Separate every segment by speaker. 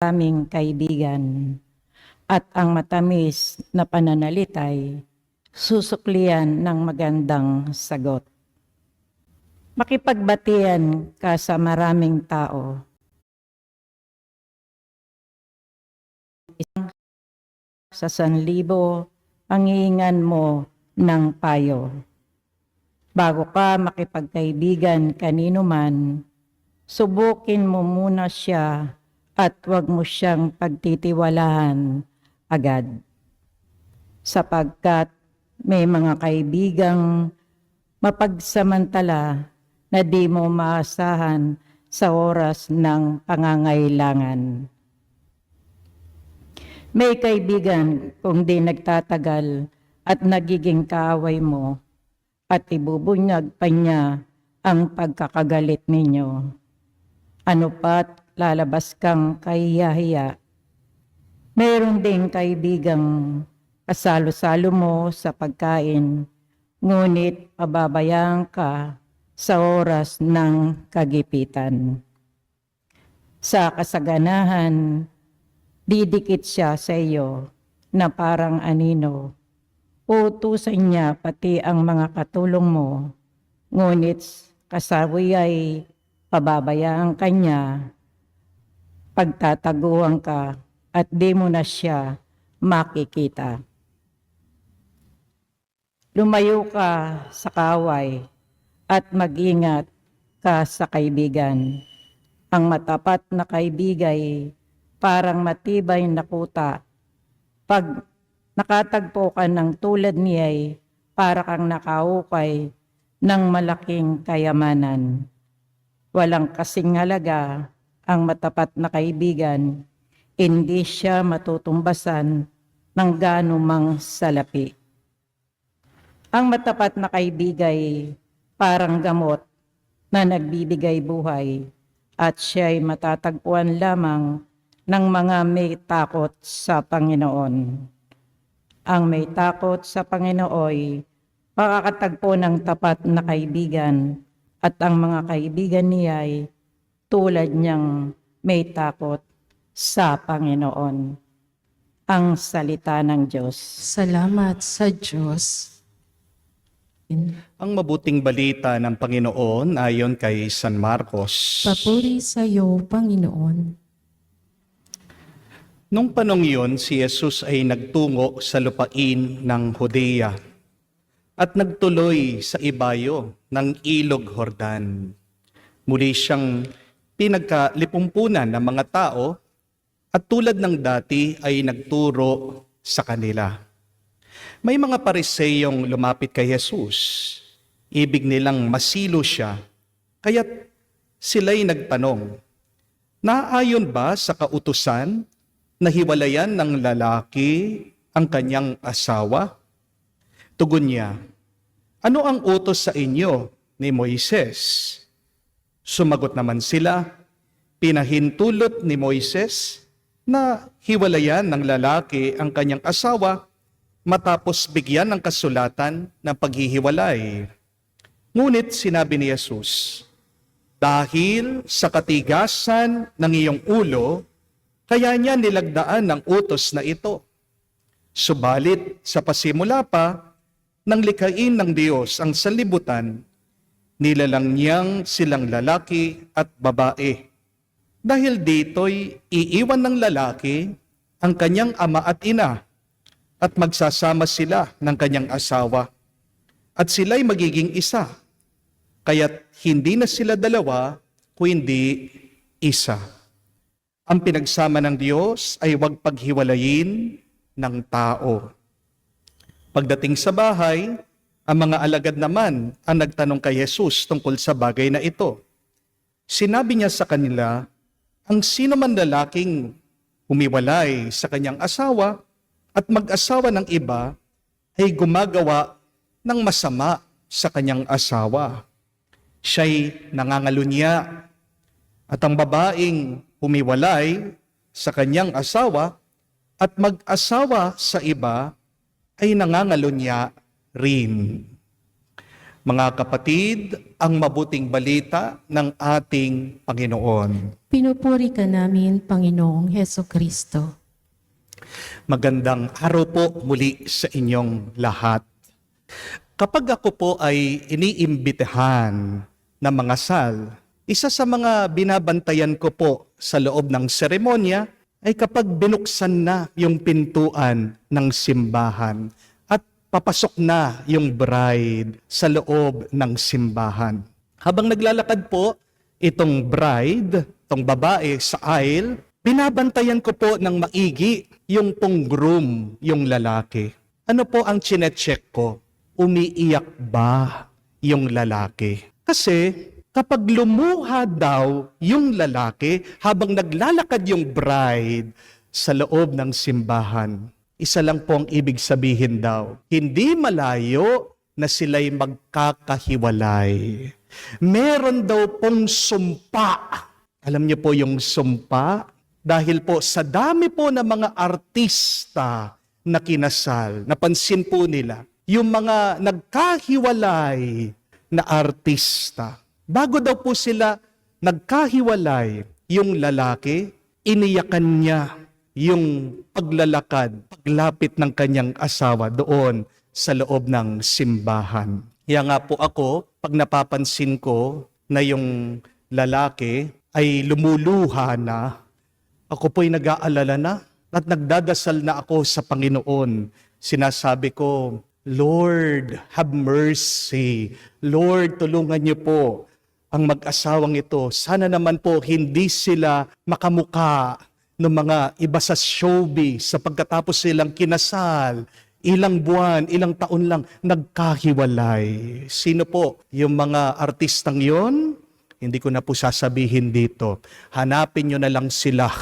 Speaker 1: aming kaibigan at ang matamis na pananalitay susuklian ng magandang sagot. Makipagbatian ka sa maraming tao. Isang sa sanlibo, pangiingan mo ng payo. Bago ka makipagkaibigan kanino man, subukin mo muna siya at huwag mo siyang pagtitiwalahan agad. Sapagkat may mga kaibigang mapagsamantala na di mo maasahan sa oras ng pangangailangan. May kaibigan kung di nagtatagal at nagiging kaaway mo at ibubunyag pa niya ang pagkakagalit ninyo. Ano pat lalabas kang kahiyahiya. Mayroon ding kaibigang kasalo-salo mo sa pagkain, ngunit pababayaan ka sa oras ng kagipitan. Sa kasaganahan, didikit siya sa iyo na parang anino. Utusan niya pati ang mga katulong mo, ngunit kasawi ay pababayaan ka niya, pagtataguan ka at di mo na siya makikita. Lumayo ka sa kaway at mag-ingat ka sa kaibigan. Ang matapat na kaibigay parang matibay na kuta. Pag nakatagpo ka ng tulad niya'y para kang nakaukay ng malaking kayamanan. Walang kasing halaga ang matapat na kaibigan, hindi siya matutumbasan ng ganumang salapi. Ang matapat na kaibigay parang gamot na nagbibigay buhay at siya'y matatagpuan lamang ng mga may takot sa Panginoon. Ang may takot sa Panginooy, makakatagpo ng tapat na kaibigan at ang mga kaibigan niya'y tulad niyang may takot sa Panginoon. Ang salita ng Diyos.
Speaker 2: Salamat sa Diyos.
Speaker 3: Ang mabuting balita ng Panginoon ayon kay San Marcos.
Speaker 2: Papuri sa iyo, Panginoon.
Speaker 3: Nung panong iyon, si Jesus ay nagtungo sa lupain ng Hodea at nagtuloy sa ibayo ng ilog Hordan. Muli siyang pinagkalipumpunan ng mga tao at tulad ng dati ay nagturo sa kanila. May mga pariseyong lumapit kay Jesus. Ibig nilang masilo siya, kaya't sila'y nagtanong, Naayon ba sa kautusan na hiwalayan ng lalaki ang kanyang asawa? Tugon niya, Ano ang utos sa inyo ni Moises? Sumagot naman sila, Pinahintulot ni Moises na hiwalayan ng lalaki ang kanyang asawa matapos bigyan ng kasulatan ng paghihiwalay. Ngunit sinabi ni Jesus, Dahil sa katigasan ng iyong ulo, kaya niya nilagdaan ng utos na ito. Subalit sa pasimula pa, nang likhain ng Diyos ang sanlibutan, nilalang niyang silang lalaki at babae. Dahil dito'y iiwan ng lalaki ang kanyang ama at ina at magsasama sila ng kanyang asawa. At sila'y magiging isa. Kaya't hindi na sila dalawa, kundi isa. Ang pinagsama ng Diyos ay huwag paghiwalayin ng tao. Pagdating sa bahay, ang mga alagad naman ang nagtanong kay Jesus tungkol sa bagay na ito. Sinabi niya sa kanila, ang sino man lalaking humiwalay sa kanyang asawa at mag-asawa ng iba ay gumagawa ng masama sa kanyang asawa. Siya'y nangangalunya at ang babaeng humiwalay sa kanyang asawa at mag-asawa sa iba ay nangangalunya rin. Mga kapatid, ang mabuting balita ng ating Panginoon.
Speaker 2: Pinupuri ka namin, Panginoong Heso Kristo.
Speaker 3: Magandang araw po muli sa inyong lahat. Kapag ako po ay iniimbitahan ng mga sal, isa sa mga binabantayan ko po sa loob ng seremonya ay kapag binuksan na yung pintuan ng simbahan papasok na yung bride sa loob ng simbahan. Habang naglalakad po itong bride, itong babae sa aisle, binabantayan ko po ng maigi yung pong groom, yung lalaki. Ano po ang chinecheck ko? Umiiyak ba yung lalaki? Kasi kapag lumuha daw yung lalaki habang naglalakad yung bride sa loob ng simbahan, isa lang po ang ibig sabihin daw, hindi malayo na sila'y magkakahiwalay. Meron daw pong sumpa. Alam niyo po yung sumpa? Dahil po sa dami po ng mga artista na kinasal, napansin po nila, yung mga nagkahiwalay na artista, bago daw po sila nagkahiwalay, yung lalaki, iniyakan niya yung paglalakad, paglapit ng kanyang asawa doon sa loob ng simbahan. Kaya nga po ako, pag napapansin ko na yung lalaki ay lumuluha na, ako po'y nag-aalala na at nagdadasal na ako sa Panginoon. Sinasabi ko, Lord, have mercy. Lord, tulungan niyo po ang mag-asawang ito. Sana naman po hindi sila makamuka ng mga iba sa showbiz sa pagkatapos silang kinasal. Ilang buwan, ilang taon lang, nagkahiwalay. Sino po? Yung mga artistang yon? Hindi ko na po sasabihin dito. Hanapin nyo na lang sila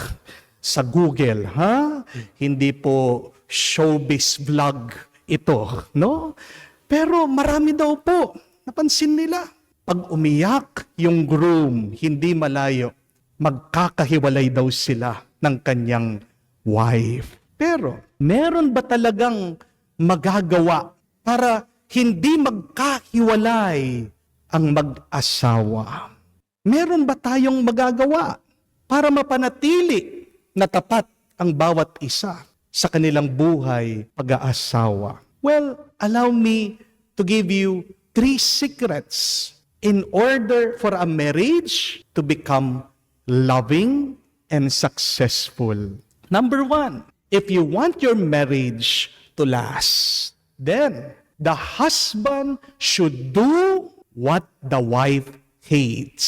Speaker 3: sa Google, ha? Hindi po showbiz vlog ito, no? Pero marami daw po, napansin nila. Pag umiyak yung groom, hindi malayo, magkakahiwalay daw sila ng kanyang wife. Pero, meron ba talagang magagawa para hindi magkahiwalay ang mag-asawa? Meron ba tayong magagawa para mapanatili na tapat ang bawat isa sa kanilang buhay pag-aasawa? Well, allow me to give you three secrets in order for a marriage to become loving and successful. Number one, if you want your marriage to last, then the husband should do what the wife hates.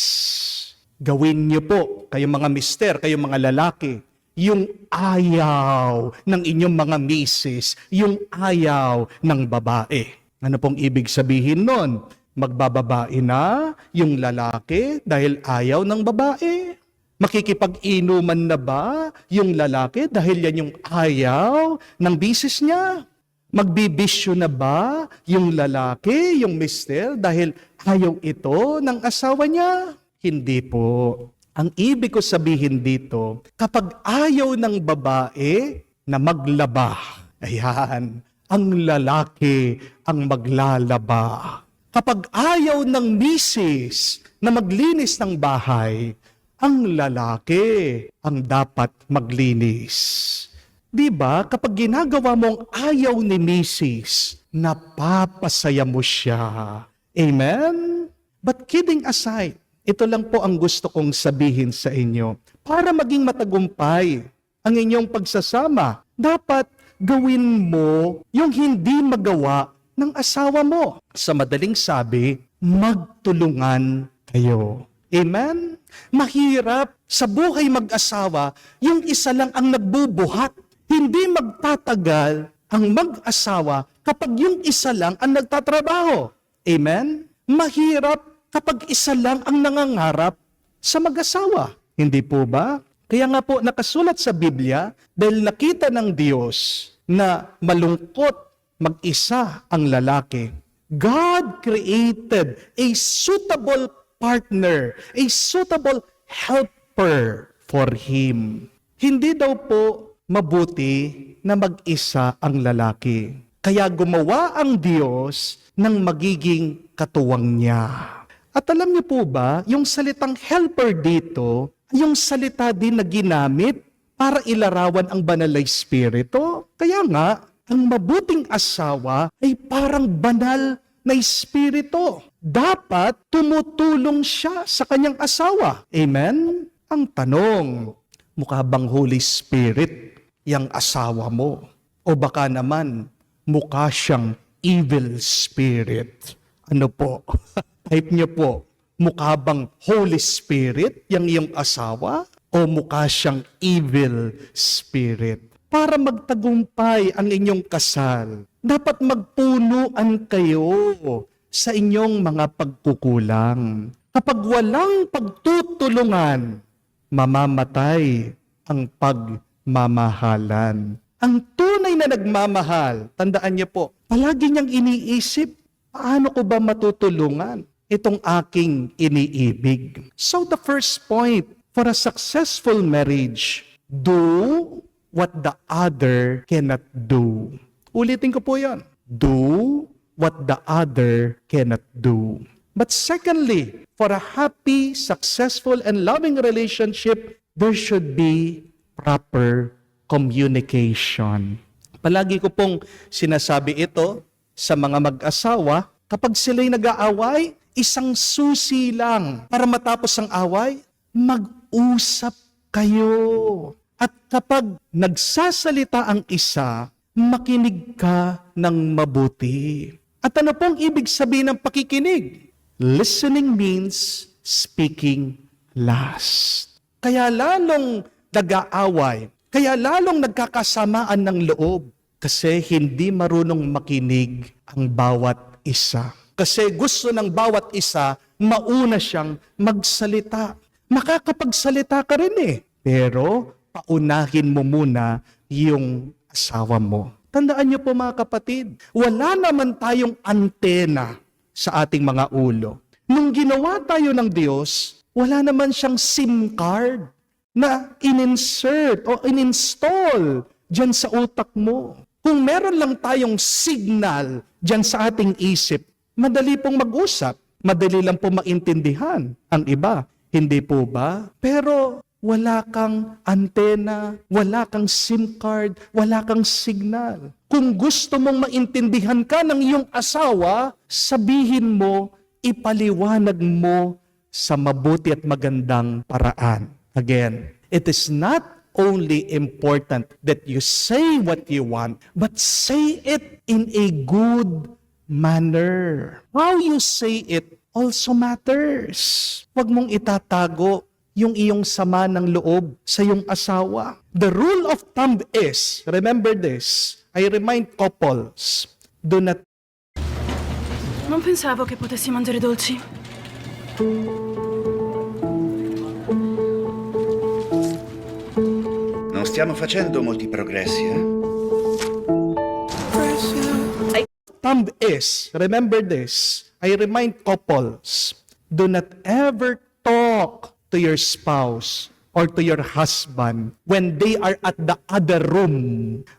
Speaker 3: Gawin niyo po, kayong mga mister, kayong mga lalaki, yung ayaw ng inyong mga misis, yung ayaw ng babae. Ano pong ibig sabihin nun? Magbababae na yung lalaki dahil ayaw ng babae? Makikipag-inuman na ba yung lalaki dahil yan yung ayaw ng bisis niya? Magbibisyo na ba yung lalaki, yung mister, dahil ayaw ito ng asawa niya? Hindi po. Ang ibig ko sabihin dito, kapag ayaw ng babae na maglaba, ayan, ang lalaki ang maglalaba. Kapag ayaw ng misis na maglinis ng bahay, ang lalaki ang dapat maglinis. Di ba, kapag ginagawa mong ayaw ni misis, napapasaya mo siya. Amen? But kidding aside, ito lang po ang gusto kong sabihin sa inyo. Para maging matagumpay ang inyong pagsasama, dapat gawin mo yung hindi magawa ng asawa mo. Sa madaling sabi, magtulungan kayo. Amen? Mahirap sa buhay mag-asawa, yung isa lang ang nagbubuhat. Hindi magtatagal ang mag-asawa kapag yung isa lang ang nagtatrabaho. Amen? Mahirap kapag isa lang ang nangangarap sa mag-asawa. Hindi po ba? Kaya nga po nakasulat sa Biblia, dahil nakita ng Diyos na malungkot mag-isa ang lalaki, God created a suitable partner, a suitable helper for him. Hindi daw po mabuti na mag-isa ang lalaki. Kaya gumawa ang Diyos ng magiging katuwang niya. At alam niyo po ba, yung salitang helper dito, yung salita din na ginamit para ilarawan ang banal na espiritu. Kaya nga, ang mabuting asawa ay parang banal na espiritu. Dapat tumutulong siya sa kanyang asawa. Amen? Ang tanong, mukha bang Holy Spirit yung asawa mo? O baka naman, mukha siyang evil spirit. Ano po? Type niyo po, mukha bang Holy Spirit yung iyong asawa? O mukha siyang evil spirit? Para magtagumpay ang inyong kasal, dapat magpunuan kayo sa inyong mga pagkukulang. Kapag walang pagtutulungan, mamamatay ang pagmamahalan. Ang tunay na nagmamahal, tandaan niyo po, palagi niyang iniisip, paano ko ba matutulungan itong aking iniibig? So the first point for a successful marriage, do what the other cannot do. Ulitin ko po yan. Do what the other cannot do. But secondly, for a happy, successful, and loving relationship, there should be proper communication. Palagi ko pong sinasabi ito sa mga mag-asawa, kapag sila'y nag-aaway, isang susi lang para matapos ang away, mag-usap kayo. At kapag nagsasalita ang isa, makinig ka ng mabuti. At ano pong ibig sabihin ng pakikinig? Listening means speaking last. Kaya lalong nag-aaway, kaya lalong nagkakasamaan ng loob kasi hindi marunong makinig ang bawat isa. Kasi gusto ng bawat isa, mauna siyang magsalita. Makakapagsalita ka rin eh. Pero paunahin mo muna yung asawa mo. Tandaan niyo po mga kapatid, wala naman tayong antena sa ating mga ulo. Nung ginawa tayo ng Diyos, wala naman siyang SIM card na in-insert o in-install dyan sa utak mo. Kung meron lang tayong signal dyan sa ating isip, madali pong mag-usap, madali lang po maintindihan ang iba. Hindi po ba? Pero wala kang antena, wala kang SIM card, wala kang signal. Kung gusto mong maintindihan ka ng iyong asawa, sabihin mo, ipaliwanag mo sa mabuti at magandang paraan. Again, it is not only important that you say what you want, but say it in a good manner. How you say it also matters. Huwag mong itatago yung iyong sama ng loob sa iyong asawa. The rule of thumb is, remember this, I remind couples, do not
Speaker 4: Non pensavo che potessi mangiare dolci.
Speaker 5: Non stiamo facendo molti progressi, eh?
Speaker 3: thumb is, remember this, I remind couples, do not ever talk to your spouse or to your husband when they are at the other room.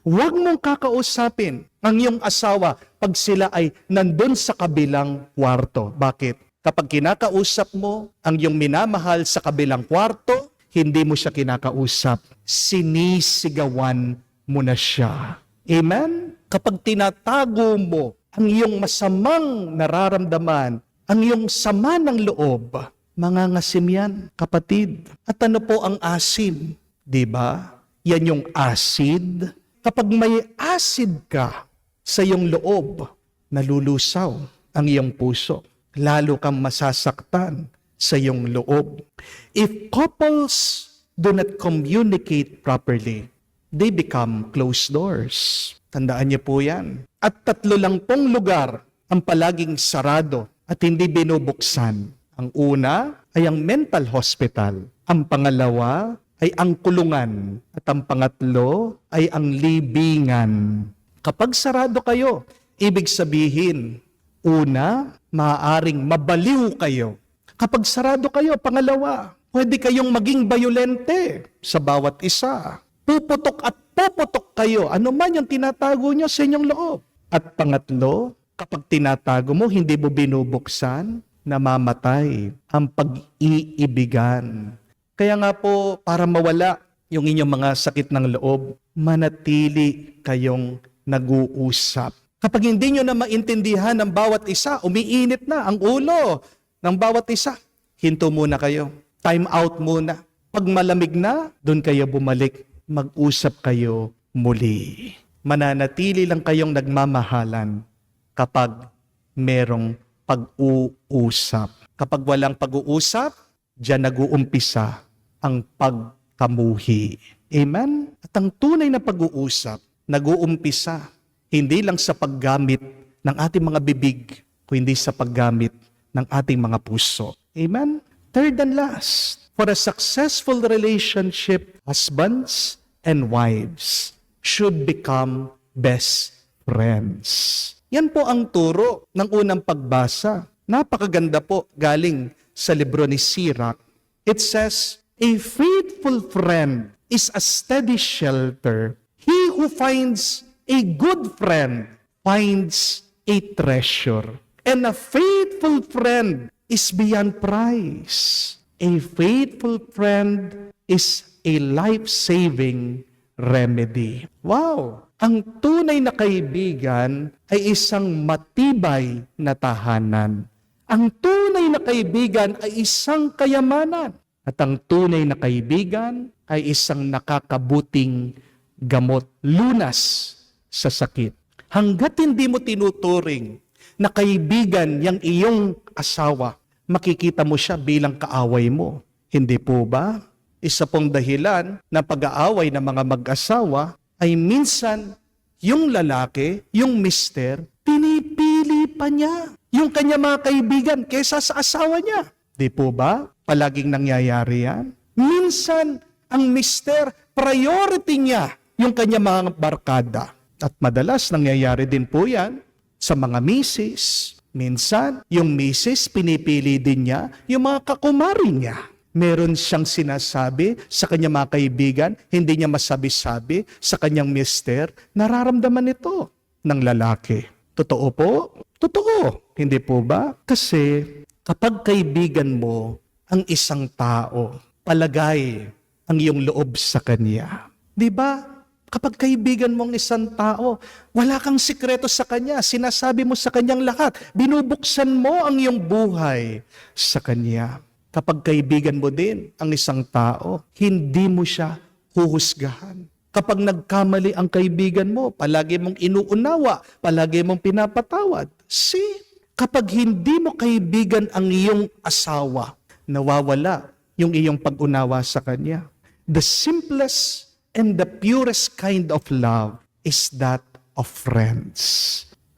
Speaker 3: Huwag mong kakausapin ang iyong asawa pag sila ay nandun sa kabilang kwarto. Bakit? Kapag kinakausap mo ang iyong minamahal sa kabilang kwarto, hindi mo siya kinakausap. Sinisigawan mo na siya. Amen? Kapag tinatago mo ang iyong masamang nararamdaman, ang iyong sama ng loob, mangangasim yan, kapatid. At ano po ang asim? Di ba? Yan yung acid. Kapag may acid ka sa iyong loob, nalulusaw ang iyong puso. Lalo kang masasaktan sa iyong loob. If couples do not communicate properly, they become closed doors. Tandaan niyo po yan. At tatlo lang pong lugar ang palaging sarado at hindi binubuksan. Ang una ay ang mental hospital. Ang pangalawa ay ang kulungan. At ang pangatlo ay ang libingan. Kapag sarado kayo, ibig sabihin, una, maaaring mabaliw kayo. Kapag sarado kayo, pangalawa, pwede kayong maging bayolente sa bawat isa. Puputok at puputok kayo. Ano man yung tinatago nyo sa inyong loob. At pangatlo, kapag tinatago mo, hindi mo binubuksan, namamatay ang pag-iibigan. Kaya nga po, para mawala yung inyong mga sakit ng loob, manatili kayong nag-uusap. Kapag hindi nyo na maintindihan ng bawat isa, umiinit na ang ulo ng bawat isa, hinto muna kayo. Time out muna. Pag malamig na, doon kayo bumalik. Mag-usap kayo muli. Mananatili lang kayong nagmamahalan kapag merong pag-uusap. Kapag walang pag-uusap, diyan nag-uumpisa ang pagkamuhi. Amen? At ang tunay na pag-uusap, nag-uumpisa hindi lang sa paggamit ng ating mga bibig, kundi sa paggamit ng ating mga puso. Amen? Third and last, for a successful relationship, husbands and wives should become best friends. Yan po ang turo ng unang pagbasa. Napakaganda po galing sa libro ni Sirach. It says, A faithful friend is a steady shelter. He who finds a good friend finds a treasure. And a faithful friend is beyond price. A faithful friend is a life-saving remedy. Wow! Ang tunay na kaibigan ay isang matibay na tahanan. Ang tunay na kaibigan ay isang kayamanan. At ang tunay na kaibigan ay isang nakakabuting gamot, lunas sa sakit. Hanggat hindi mo tinuturing na kaibigan yung iyong asawa, makikita mo siya bilang kaaway mo. Hindi po ba? Isa pong dahilan na pag-aaway ng mga mag-asawa ay minsan yung lalaki, yung mister, pinipili pa niya yung kanya mga kaibigan kesa sa asawa niya. Di po ba? Palaging nangyayari yan. Minsan, ang mister, priority niya yung kanya mga barkada. At madalas nangyayari din po yan sa mga misis. Minsan, yung misis, pinipili din niya yung mga kakumari niya. Meron siyang sinasabi sa kanyang mga kaibigan, hindi niya masabi-sabi sa kanyang mister, nararamdaman ito ng lalaki. Totoo po? Totoo. Hindi po ba? Kasi kapag kaibigan mo ang isang tao, palagay ang iyong loob sa kanya. Di ba? Kapag kaibigan mo ang isang tao, wala kang sikreto sa kanya. Sinasabi mo sa kanyang lahat. Binubuksan mo ang iyong buhay sa kanya. Kapag kaibigan mo din ang isang tao, hindi mo siya huhusgahan. Kapag nagkamali ang kaibigan mo, palagi mong inuunawa, palagi mong pinapatawad. See, kapag hindi mo kaibigan ang iyong asawa, nawawala yung iyong pag-unawa sa kanya. The simplest and the purest kind of love is that of friends.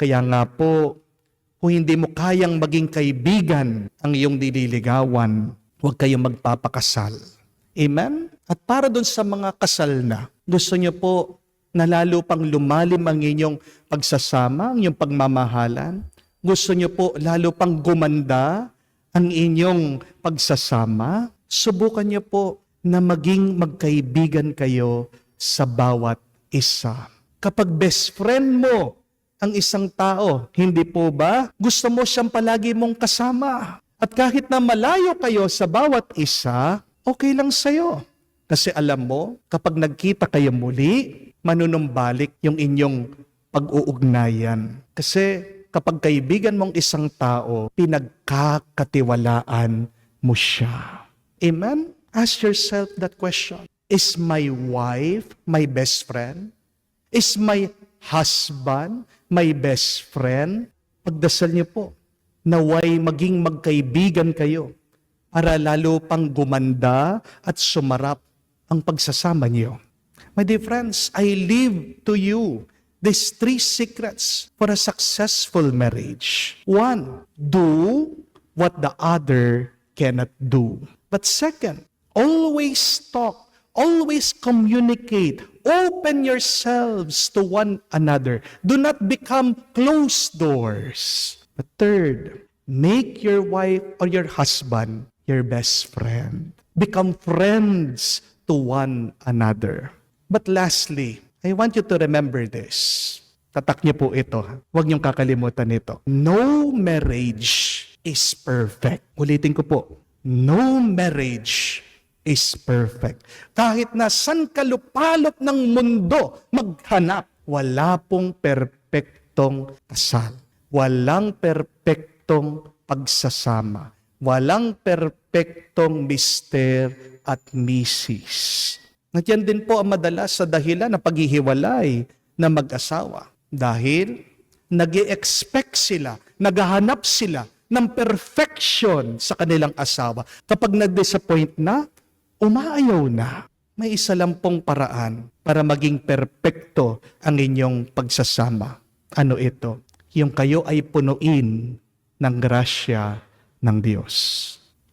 Speaker 3: Kaya nga po, kung hindi mo kayang maging kaibigan ang iyong dililigawan, huwag kayong magpapakasal. Amen? At para dun sa mga kasal na, gusto niyo po na lalo pang lumalim ang inyong pagsasama, ang inyong pagmamahalan. Gusto niyo po lalo pang gumanda ang inyong pagsasama. Subukan niyo po na maging magkaibigan kayo sa bawat isa. Kapag best friend mo ang isang tao, hindi po ba? Gusto mo siyang palagi mong kasama. At kahit na malayo kayo sa bawat isa, okay lang sa'yo. Kasi alam mo, kapag nagkita kayo muli, manunumbalik yung inyong pag-uugnayan. Kasi kapag kaibigan mong isang tao, pinagkakatiwalaan mo siya. Amen? Ask yourself that question. Is my wife my best friend? Is my husband my best friend? Pagdasal niyo po, naway maging magkaibigan kayo para lalo pang gumanda at sumarap ang pagsasama niyo. My dear friends, I leave to you these three secrets for a successful marriage. One, do what the other cannot do. But second, always talk, always communicate, open yourselves to one another. Do not become closed doors. But third, make your wife or your husband your best friend. Become friends to one another. But lastly, I want you to remember this. Tatak niyo po ito. Huwag niyong kakalimutan ito. No marriage is perfect. Ulitin ko po. No marriage is perfect. Kahit na san kalupalop ng mundo maghanap, wala pong perpektong kasal. Walang perpektong pagsasama. Walang perpektong mister at misis. At yan din po ang madalas sa dahilan ng paghihiwalay na mag-asawa. Dahil nag expect sila, naghahanap sila ng perfection sa kanilang asawa. Kapag na-disappoint na, umaayaw na. May isa lang pong paraan para maging perpekto ang inyong pagsasama. Ano ito? Yung kayo ay punuin ng grasya ng Diyos.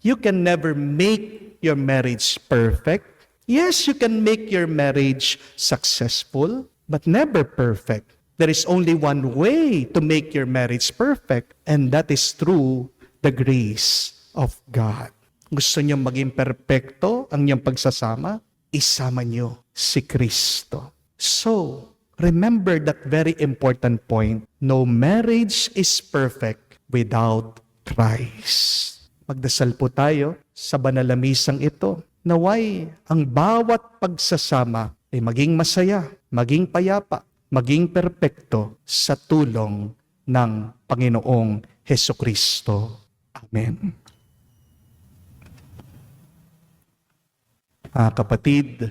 Speaker 3: You can never make your marriage perfect. Yes, you can make your marriage successful, but never perfect. There is only one way to make your marriage perfect, and that is through the grace of God. Gusto niyo maging perpekto ang iyong pagsasama? Isama niyo si Kristo. So, remember that very important point. No marriage is perfect without Christ. Magdasal po tayo sa banalamisang ito. Naway ang bawat pagsasama ay maging masaya, maging payapa, maging perpekto sa tulong ng Panginoong Heso Kristo. Amen. Ah, kapatid,